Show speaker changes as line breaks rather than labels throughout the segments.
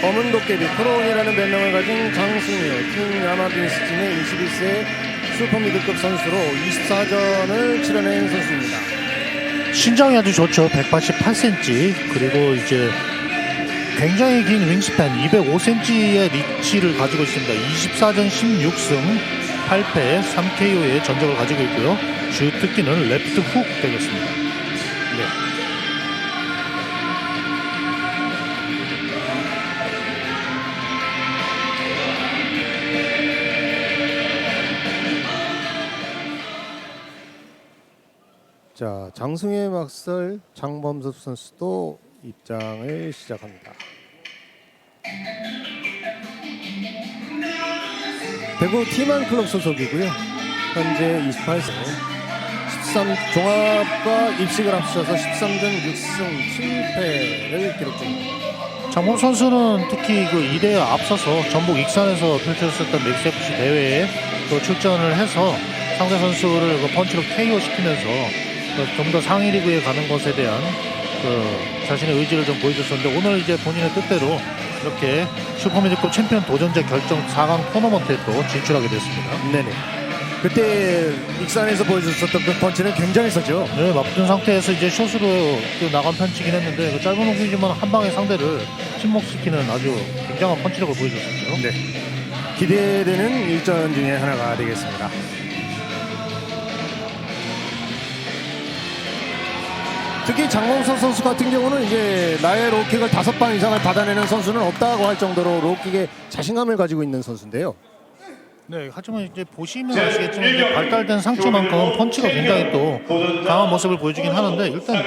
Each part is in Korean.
검은 도깨비 크로운이라는 별명을 가진 장승유 팀 야마빈스진의 21세 슈퍼미들급 선수로 24전을 치러낸 선수입니다.
신장이 아주 좋죠. 188cm 그리고 이제 굉장히 긴 윙스팬 205cm의 리치를 가지고 있습니다. 24전 16승 8패 3KO의 전적을 가지고 있고요. 주 특기는 레프트 훅 되겠습니다.
자, 장승의 막설 장범섭 선수도 입장을 시작합니다. 대구 티만 클럽 소속이고요. 현재 28세. 13 종합과 입식을 합쳐서 13전 6승 7패를 기록 중입니다.
장범 선수는 특히 그 2대에 앞서서 전북 익산에서 펼쳐졌었던 맥스FC 대회에 또 출전을 해서 상대 선수를 그 펀치로 KO 시키면서 좀 더 상위 리그에 가는 것에 대한 그 자신의 의지를 좀 보여줬었는데 오늘 이제 본인의 뜻대로 이렇게 슈퍼미드급 챔피언 도전자 결정 4강 토너먼트에 또 진출하게 됐습니다.
네네. 그때 익산에서 보여줬었던 그 펀치는 굉장히 세죠.
네, 맞붙은 상태에서 이제 숏으로 그 나간 편치긴 했는데 그 짧은 홈이지만 한 방에 상대를 침묵시키는 아주 굉장한 펀치력을 보여줬었죠.
네. 기대되는 일전 중에 하나가 되겠습니다. 특히 장범석 선수 같은 경우는 이제 나의 로킥을 다섯 방 이상을 받아내는 선수는 없다고 할 정도로 로킥에 자신감을 가지고 있는 선수인데요.
네, 하지만 이제 보시면 아시겠지만 이제 발달된 상체만큼 펀치가 굉장히 또 강한 모습을 보여주긴 하는데 일단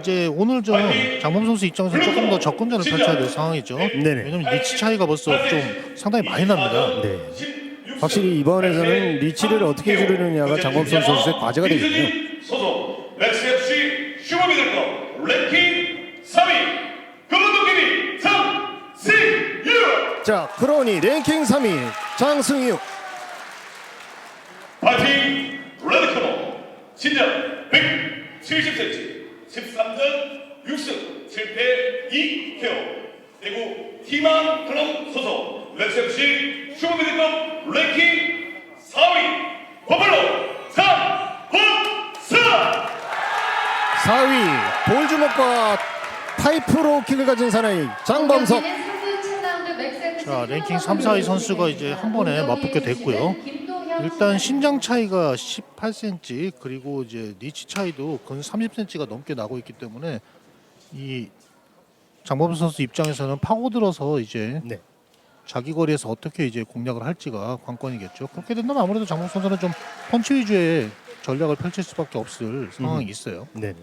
이제 오늘 좀 장범 선수 입장에서 조금 더 접근전을 펼쳐야 될 상황이죠.
네네.
왜냐면 리치 차이가 벌써 좀 상당히 많이 납니다.
네. 확실히 이번에서는 리치를 어떻게 줄이느냐가 장범선 선수의 과제가 되겠네요.
슈퍼미들급 랭킹 3위 금은도끼리 장승유!
자, 크로니 랭킹 3위 장승유.
파이팅! 레드코너 신장 170cm 13전 6승 7패 2KO 대구 티만 클럽 소속 맥스FC 슈퍼미들급 랭킹 4위 버팔로 장범사
4위 볼주먹과 타이프 로 킥을 가진 사나이 장범석.
자, 랭킹 3, 4위 선수가 이제 한 번에 맞붙게 됐고요. 일단 신장 차이가 18cm 그리고 이제 리치 차이도 근 30cm가 넘게 나고 있기 때문에 이 장범 선수 입장에서는 파고들어서 이제
네.
자기 거리에서 어떻게 이제 공략을 할지가 관건이겠죠. 그렇게 된다면 아무래도 장범 선수는 좀 펀치 위주의 전략을 펼칠 수밖에 없을 상황이 있어요.
네.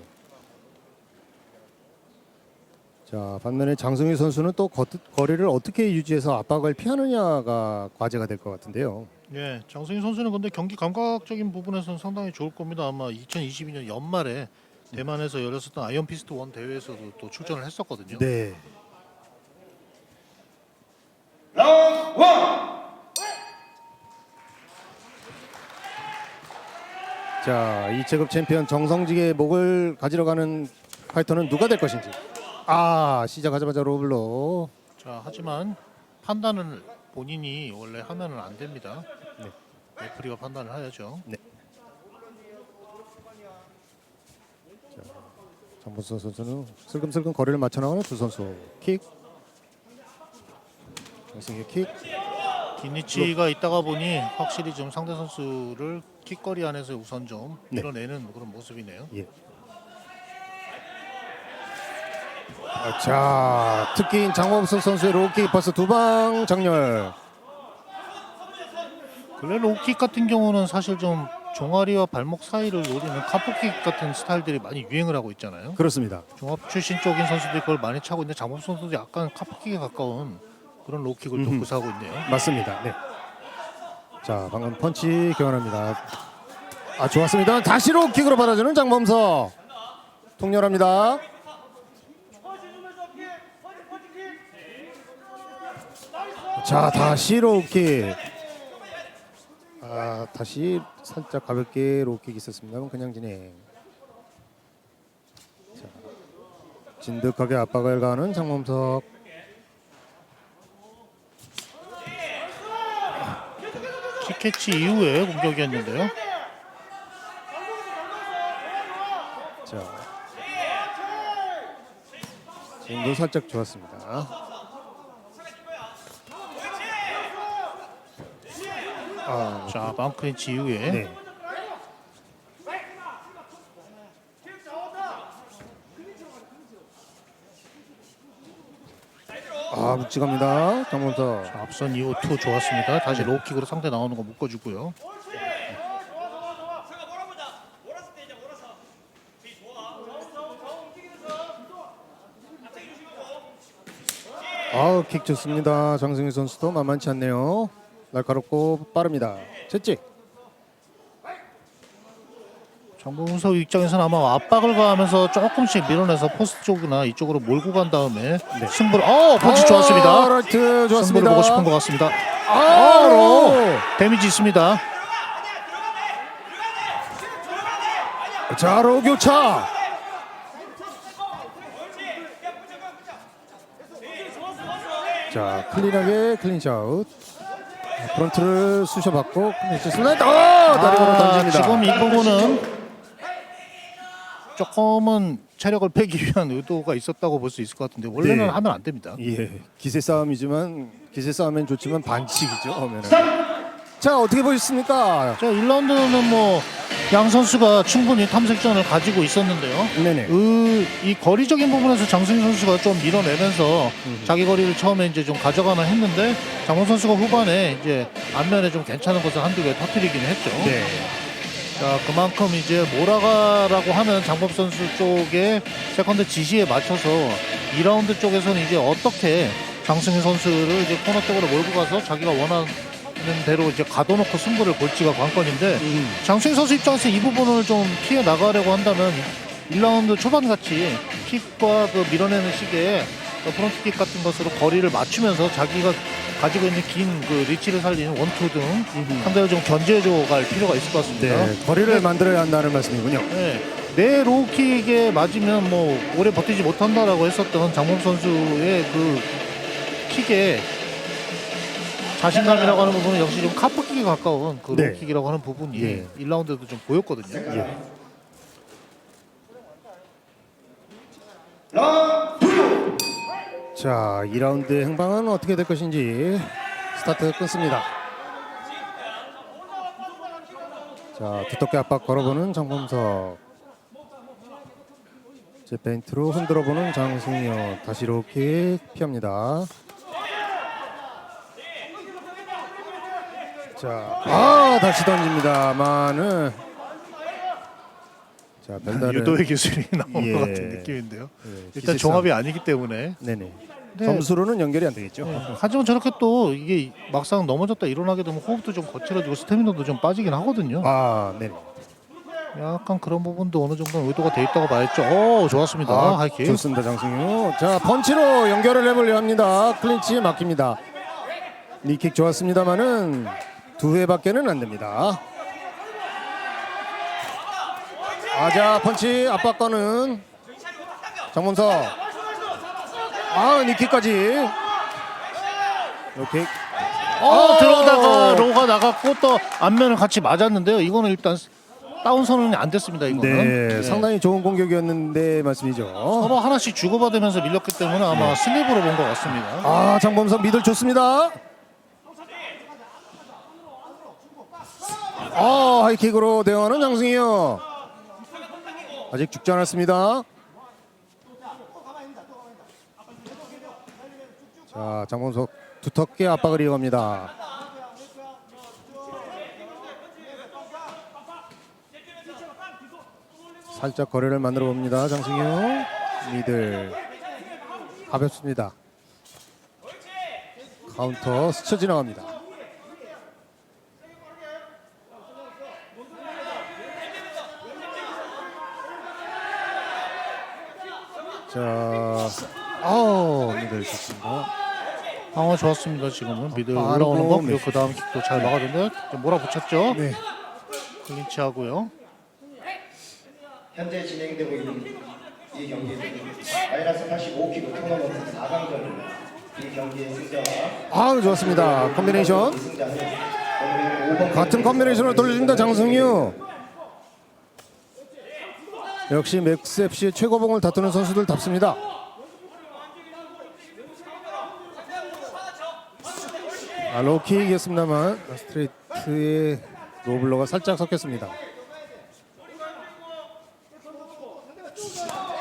자 반면에 장승희 선수는 또 거, 거리를 어떻게 유지해서 압박을 피하느냐가 과제가 될 것 같은데요.
예, 장승희 선수는 근데 경기 감각적인 부분에서는 상당히 좋을 겁니다. 아마 2022년 연말에 대만에서 열렸었던 아이언 피스트 원 대회에서도 또 출전을 했었거든요.
네.
라운드
1자 이체급 챔피언 정성직의 목을 가지러 가는 파이터는 누가 될 것인지. 아 시작하자마자 로블로.
자, 하지만 판단을 본인이 원래 하면은 안 됩니다.
네.
레프리가 판단을 해야죠.
장본선 선수는 슬금슬금 거리를 맞춰 나가는 두 선수 킥. 장승희 킥.
기니치가 있다가 보니 확실히 좀 상대 선수를 킥거리 안에서 우선 좀
네.
밀어내는 그런 모습이네요.
예. 아, 자, 특기인 장범석 선수의 로킥 벌써 두방 장렬.
근래 로킥 같은 경우는 사실 좀 종아리와 발목 사이를 노리는 카프킥 같은 스타일들이 많이 유행을 하고 있잖아요.
그렇습니다.
종합 출신 쪽인 선수들이 그걸 많이 차고 있는데 장범 선수도 약간 카프킥에 가까운 그런 로킥을 또
음흠.
구사하고 있네요.
맞습니다. 네. 자, 방금 펀치 교환합니다. 아, 좋았습니다. 다시 로킥으로 받아주는 장범석. 통렬합니다. 자 다시 로우킥. 아 다시 살짝 가볍게 로우킥 있었습니다만 그냥 진행. 자, 진득하게 압박을 가는 장범석.
킥캐치 이후에 공격이었는데요.
자 지금도 살짝 좋았습니다. 아,
자, 마운크렌치 이후에
네. 아, 묵직합니다. 장문서.
자, 앞선 이후 투 좋았습니다. 다시 로우킥으로 상대 나오는 거 묶어주고요.
아, 킥 좋습니다. 장승희 선수도 만만치 않네요. 날카롭고 빠릅니다. 채찍.
정봉석 입장에서는 아마 압박을 가하면서 조금씩 밀어내서 포스트 쪽이나 이쪽으로 몰고 간 다음에 승부를 어 펀치 좋았습니다.
아, 라이트 좋았습니다.
승부를 보고 싶은 것 같습니다.
아, 로.
데미지 있습니다.
자, 로 교차. 자, 클린하게 클린샷. 프런트를 쑤셔봤고 클린샷. 어, 다리로
아,
던집니다.
지금 이 부분은 조금은 체력을 빼기 위한 의도가 있었다고 볼 수 있을 것 같은데 원래는
네.
하면 안 됩니다.
예, 기세 싸움이지만 기세 싸움엔 좋지만 반칙이죠. 하면은. 자, 어떻게 보셨습니까?
자 1라운드는 뭐 양 선수가 충분히 탐색전을 가지고 있었는데요.
네네.
그, 이 거리적인 부분에서 장승희 선수가 좀 밀어내면서 자기 거리를 처음에 이제 좀 가져가나 했는데 장원 선수가 후반에 이제 안면에 좀 괜찮은 것을 한두 개 터뜨리긴 했죠.
네.
자 그만큼 이제 몰아가라고 하는 장법 선수 쪽의 세컨드 지시에 맞춰서 2라운드 쪽에서는 이제 어떻게 장승희 선수를 이제 코너 쪽으로 몰고 가서 자기가 원하는 대로 이제 가둬놓고 승부를 볼지가 관건인데
음.
장승희 선수 입장에서 이 부분을 좀 피해 나가려고 한다면 1라운드 초반 같이 킥과 그 밀어내는 그 프론트킥 같은 것으로 거리를 맞추면서 자기가 가지고 있는 긴 그 리치를 살리는 원투 등 상대를 좀 견제해줘 갈 필요가 있을 것 같습니다.
네, 거리를 만들어야 한다는 말씀이군요.
네. 내 로우킥에 맞으면 뭐 오래 버티지 못한다라고 했었던 장범 선수의 그 킥에 자신감이라고 하는 부분은 역시 좀 카프킥에 가까운 그
네.
로우킥이라고 하는 부분이
예.
1라운드에도 좀 보였거든요.
예. 자, 2라운드 행방은 어떻게 될 것인지 스타트 끊습니다. 자, 두텁게 압박 걸어보는 장범석. 제 벤트로 흔들어보는 장승효. 다시 로킥 피합니다. 자, 아 다시 던집니다만은 자 별다른
유도의 기술이 나온
예.
것 같은 느낌인데요.
예,
일단
기세
종합이 아니기 때문에
네네
네.
점수로는 연결이 안 되겠죠.
네. 하지만 저렇게 또 이게 막상 넘어졌다 일어나게 되면 호흡도 좀 거칠어지고 스태미너도 좀 빠지긴 하거든요.
아, 네.
약간 그런 부분도 어느 정도 의도가 돼 있다고 봐야죠. 오 좋았습니다.
아,
하이킥.
좋습니다, 장승유. 자, 펀치로 연결을 해보려 합니다. 클린치 막힙니다. 니킥 좋았습니다만은 두 회밖에는 안 됩니다. 아자 펀치 압박 거는 장범석. 아, 니킥까지. 이렇게
어,
어!
들어가다가 로가 나갔고 또 앞면을 같이 맞았는데요. 이거는 일단 다운 선언이 안 됐습니다. 이거는
네, 상당히 좋은 공격이었는데 말씀이죠.
서로 하나씩 주고받으면서 밀렸기 때문에 아마 슬립으로 본 것 같습니다.
아 장범석 미들 좋습니다. 아 하이킥으로 대응하는 장승희요. 아직 죽지 않았습니다. 자 장범석 두텁게 압박을 이어갑니다. 살짝 거리를 만들어 봅니다. 장승효 미들 가볍습니다. 카운터 스쳐 지나갑니다. 아우 미들 좋습니다.
방어 좋았습니다. 지금은
아,
올라오는 거
네.
그리고 그 다음 킥도 잘 막았는데 몰아붙였죠.
네.
클린치 하고요.
현재 진행되고 있는 이 경기는 마이너스 85kg 토너먼트 4강전입니다. 이 경기의 승자와
아우 좋았습니다. 콤비네이션.
승자는 오늘 5번
같은 컨비네이션을 돌려줍니다 장승유 역시 맥스 FC의 최고봉을 다투는 선수들 답습니다 아, 로킥이었습니다만 스트레이트의 노블러가 살짝 섞였습니다.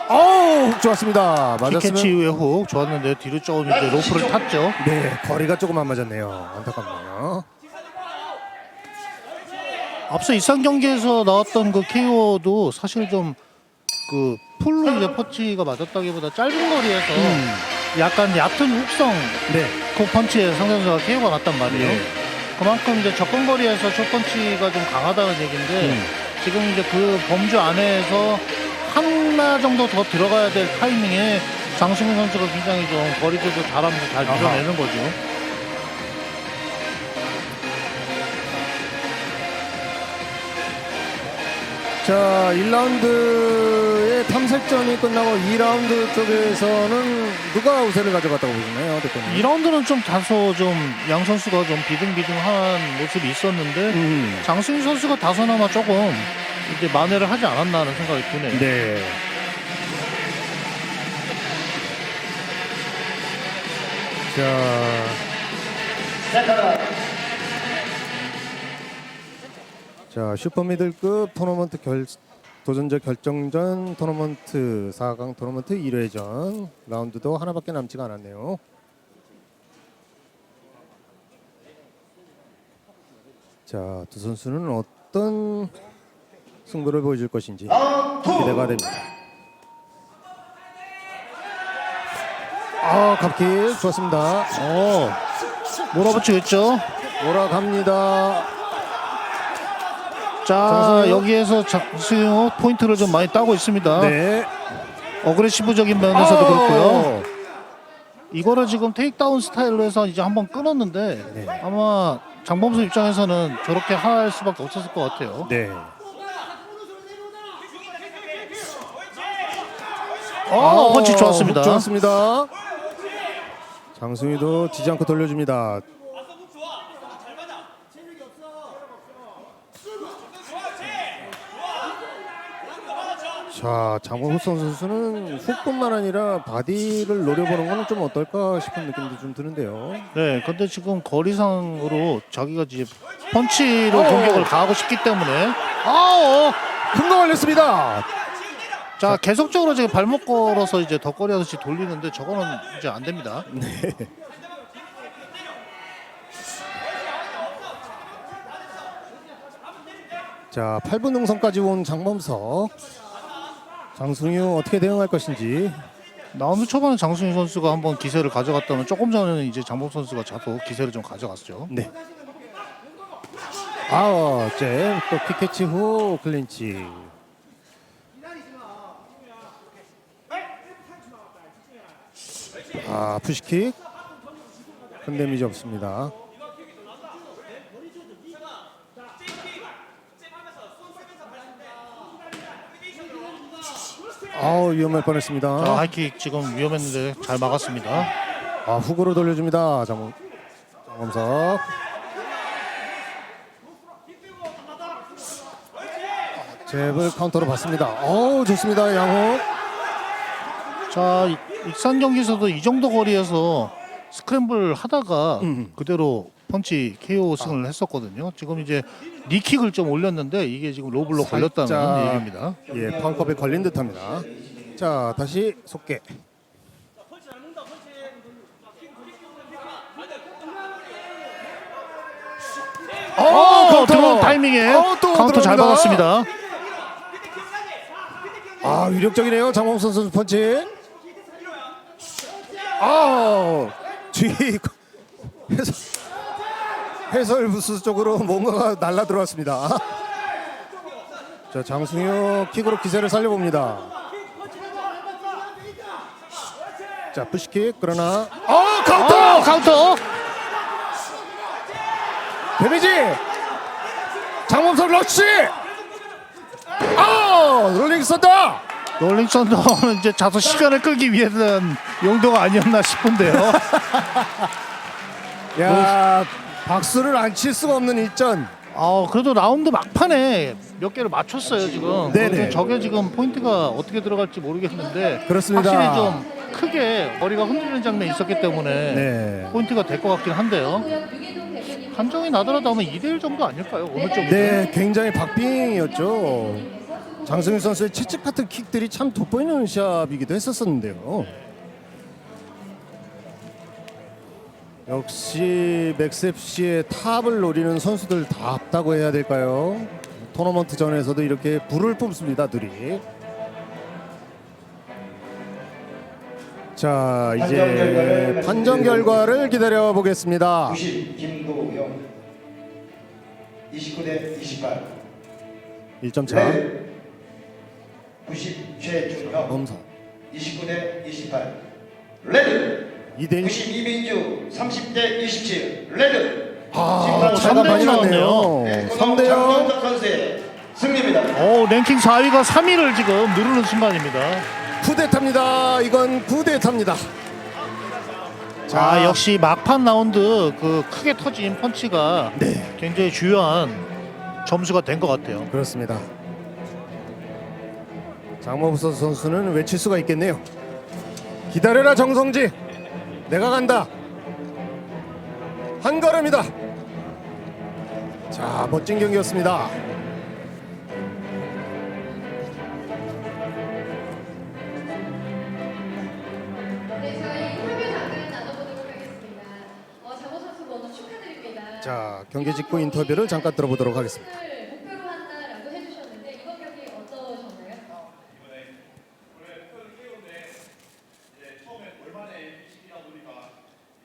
어우 훅 좋았습니다.
키캐치
맞았으면
이후에 훅 좋았는데 뒤로 조금 이제 로프를 탔죠.
네 거리가 조금 안 맞았네요. 안타깝네요.
앞서 이상 경기에서 나왔던 그 KO도 사실 좀 그 풀로 이제 퍼치가 맞았다기보다 짧은 거리에서 약간 얕은 훅성
네
그 펀치에 상대 선수가 KO가 났단 말이에요.
네.
그만큼 이제 접근 거리에서 첫 펀치가 좀 강하다는 얘기인데
음.
지금 이제 그 범주 안에서 하나 정도 더 들어가야 될 타이밍에 장승민 선수가 굉장히 좀 거리 조절 잘하면서 잘. 밀어내는 거죠.
자, 1라운드 의 탐색전이 끝나고 2라운드 쪽에서는 누가 우세를 가져갔다고 보시나요, 대표님?
2라운드는 좀 다소 좀 양 선수가 좀 비등비등한 모습이 있었는데
음.
장승민 선수가 다소나마 조금 이제 만회를 하지 않았나 하는 생각이 드네요.
네. 자, 자 슈퍼미들급 토너먼트 결 도전자 결정전 토너먼트 4강 토너먼트 1회전 라운드도 하나밖에 남지가 않았네요. 자, 두 선수는 어떤 승부를 보여줄 것인지 기대가 됩니다. 아, 갑기 좋았습니다.
어, 몰아붙이고 있죠.
몰아갑니다.
자. 여기에서 장승호 포인트를 좀 많이 따고 있습니다.
네.
어그레시브적인 면에서도
아우.
그렇고요. 이거를 지금 테이크다운 스타일로 해서 이제 한번 끊었는데
네.
아마 장범수 입장에서는 저렇게 할 수밖에 없었을 것 같아요.
네.
어, 펀치 좋았습니다.
훅 좋았습니다. 장승희도 지지 않고 돌려줍니다. 자, 장원훈 선수는 훅뿐만 아니라 바디를 노려보는 거는 좀 어떨까 싶은 느낌도 좀 드는데요.
네, 근데 지금 거리상으로 자기가 이제 펀치로
어.
공격을 가하고 싶기 때문에
아우, 큰거 걸렸습니다.
자 계속적으로 지금 발목 걸어서 이제 덧거리 하듯이 돌리는데 저거는 이제 안 됩니다.
자, 8분 능선까지 온 장범석. 장승유 어떻게 대응할 것인지.
라운드 초반에 장승희 선수가 한번 기세를 가져갔다면 조금 전에는 이제 장범 선수가 자도 기세를 좀 가져갔죠.
네. 아, 잼또 피캐치 후 클린치. 아, 푸시킥. 큰 데미지 없습니다. 아우 위험할 뻔했습니다.
자 하이킥 지금 위험했는데 잘 막았습니다.
아 훅으로 돌려줍니다. 장 장범석. 잽을 카운터로 받습니다. 어우 좋습니다 양호.
자 이- 익산 경기에서도 이 정도 거리에서 스크램블 하다가
음.
그대로 펀치 KO 승을 했었거든요. 지금 이제 니킥을 좀 올렸는데 이게 지금 로블로 걸렸다는. 얘기입니다.
예 파운컵에 걸린 듯합니다. 자 다시 속개. 어,
어,
카운터!
들어온 타이밍에
어, 또
카운터 잘
들어갑니다.
박았습니다.
아 위력적이네요 장범선 선수 펀치. 아 뒤 해설 해설 부스 쪽으로 뭔가가 날라 들어왔습니다. 자 장승효 킥으로 기세를 살려봅니다. 자 푸시킥 그러나 어 카운터
어, 카운터.
데미지 장범선 러쉬 아 롤링 썬다
롤링 썬더는 이제 자소 시간을 끌기 위해서는 용도가 아니었나 싶은데요.
야 박수를 안 칠 수가 없는 일전.
아 그래도 라운드 막판에 몇 개를 맞췄어요 지금.
네네.
그래서 저게 지금 포인트가 어떻게 들어갈지 모르겠는데
그렇습니다.
확실히 좀 크게 머리가 흔들리는 장면이 있었기 때문에
네.
포인트가 될 것 같긴 한데요. 판정이 나더라도 아마 2대1 정도 아닐까요? 오늘 쪽이.
네, 굉장히 박빙이었죠. 장승윤 선수의 채찍 같은 킥들이 참 돋보이는 시합이기도 했었었는데요. 역시 맥셉시의 탑을 노리는 선수들 다 없다고 해야 될까요? 토너먼트 전에서도 이렇게 불을 뿜습니다, 둘이. 자, 이제 판정 결과를 기다려 보겠습니다.
90 김도영 29대 28
1점 차.
레드 90 최준형
범사.
29대 28 레드
2대 1.
90 이민주 30대 27 레드
아, 차가
삼대
많이
영
났네요.
네,
3대 0.
장동석 선수의 승리입니다.
오 랭킹 4위가 3위를 지금 누르는 순간입니다.
쿠데타입니다. 이건 쿠데타입니다.
자 역시 막판 라운드 그 크게 터진 펀치가
네,
굉장히 중요한 점수가 된 것 같아요.
그렇습니다. 장모부서 선수는 외칠 수가 있겠네요. 기다려라 정성지. 내가 간다. 한 걸음이다. 자, 멋진 경기였습니다.
네, 저희 인터뷰 잠깐 나눠보도록 하겠습니다. 어, 장호 선수 먼저 축하드립니다.
자, 경기 직후 인터뷰를 잠깐 들어보도록 하겠습니다.
오늘 목표로 한다라고 해주셨는데 이번 경기 어떠셨나요?
원래 표현을 깨우는데 이제 처음에 얼마나 시기다 보니까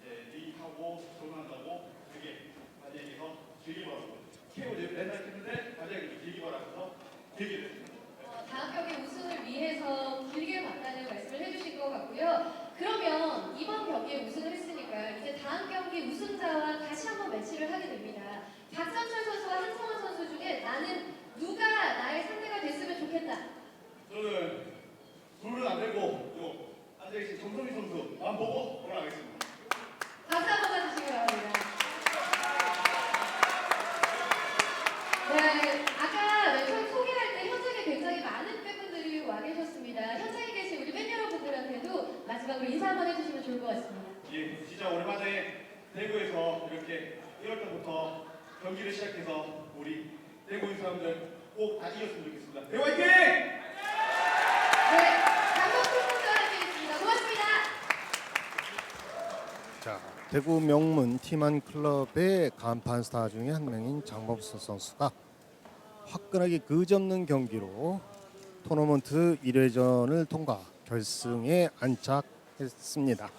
이제 리하고 조명한다고 되게 많이 얘기해서 길게 말하고 케어 맨날 했는데 갑자기 길게 말하면서 길게 됐습니다.
어, 다음 경기 우승을 위해서 길게 봤다는 말씀을 해주신 것 같고요. 그러면 이번 경기에 우승을 했으니까 이제 다음 경기 우승자와 다시 한번 매치를 하게 됩니다. 박선철 선수와 한성원 선수 중에 나는 누가 나의 상대가 됐으면 좋겠다.
저는 둘은 안 되고 요 앉아계신 정성희 선수 안 보고 올라가겠습니다.
박수 한번 가주시기 바랍니다. 네, 아까 네, 처음 소개할 때 현장에 굉장히 많은 팬분들이 와 계셨습니다. 현장에 계신 우리 팬 여러분들한테도 마지막으로 인사 한번 해주시면 좋을 것 같습니다.
예, 진짜 오랜만에 대구에서 이렇게 1월 달부터 경기를 시작해서 우리 대구인 사람들 꼭 다 이겼으면 좋겠습니다. 대구 화이팅!
네, 강성수 선수와 함께했습니다. 고맙습니다.
자, 대구 명문 팀한 클럽의 간판 스타 중에 한 명인 장범수 선수가 화끈하게 그접는 경기로 토너먼트 1회전을 통과 결승에 안착했습니다.